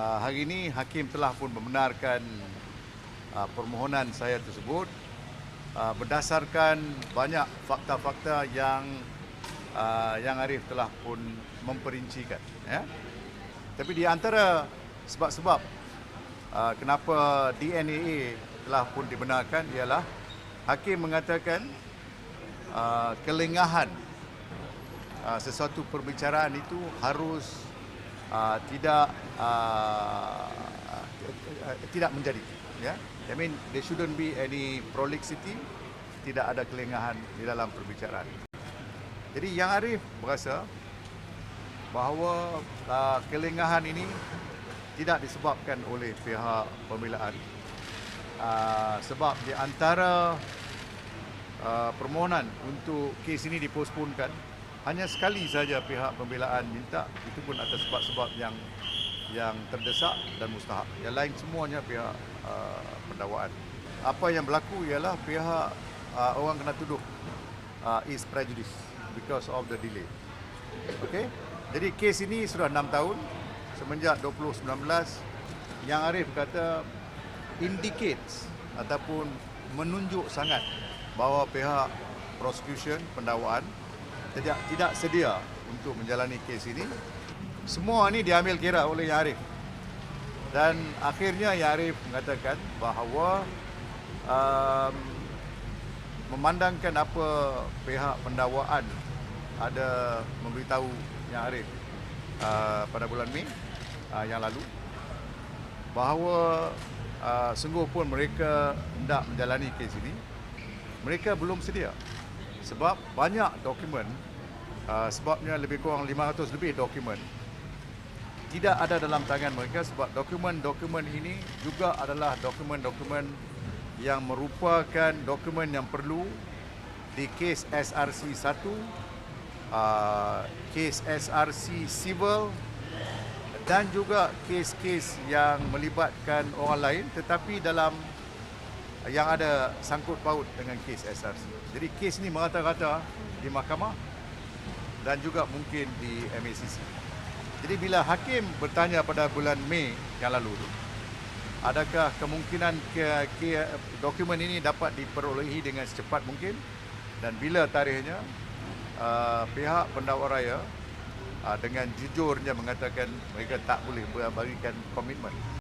Uh, hari ini hakim telah pun membenarkan uh, permohonan saya tersebut uh, berdasarkan banyak fakta-fakta yang uh, yang Arif telah pun memperincikan ya. Tapi di antara sebab-sebab uh, kenapa DNA telah pun dibenarkan ialah hakim mengatakan uh, kelengahan uh, sesuatu perbicaraan itu harus uh, tidak uh, tidak menjadi ya. I mean there shouldn't be any prolixity tidak ada kelengahan di dalam perbicaraan. Jadi yang Arif berasa bahawa uh, kelengahan ini tidak disebabkan oleh pihak pembelaan uh, sebab di antara uh, permohonan untuk kes ini diposponkan hanya sekali saja pihak pembelaan minta itu pun atas sebab-sebab yang yang terdesak dan mustahak. Yang lain semuanya pihak uh, pendakwaan. Apa yang berlaku ialah pihak uh, orang kena tuduh uh, is prejudice because of the delay. Okey. Jadi kes ini sudah 6 tahun semenjak 2019 yang Arif kata indicates ataupun menunjuk sangat bahawa pihak prosecution pendakwaan tidak tidak sedia untuk menjalani kes ini. Semua ini diambil kira oleh Yang Arif. Dan akhirnya Yang Arif mengatakan bahawa um, memandangkan apa pihak pendakwaan ada memberitahu Yang Arif uh, pada bulan Mei uh, yang lalu bahawa uh, sungguh pun mereka hendak menjalani kes ini mereka belum sedia sebab banyak dokumen uh, sebabnya lebih kurang 500 lebih dokumen tidak ada dalam tangan mereka sebab dokumen-dokumen ini juga adalah dokumen-dokumen yang merupakan dokumen yang perlu di kes SRC 1 uh, kes SRC civil dan juga kes-kes yang melibatkan orang lain tetapi dalam yang ada sangkut paut dengan kes SRC. Jadi kes ini merata-rata di mahkamah dan juga mungkin di MACC. Jadi bila hakim bertanya pada bulan Mei yang lalu tu, adakah kemungkinan ke, ke dokumen ini dapat diperolehi dengan secepat mungkin dan bila tarikhnya uh, pihak pendakwa raya uh, dengan jujurnya mengatakan mereka tak boleh berikan komitmen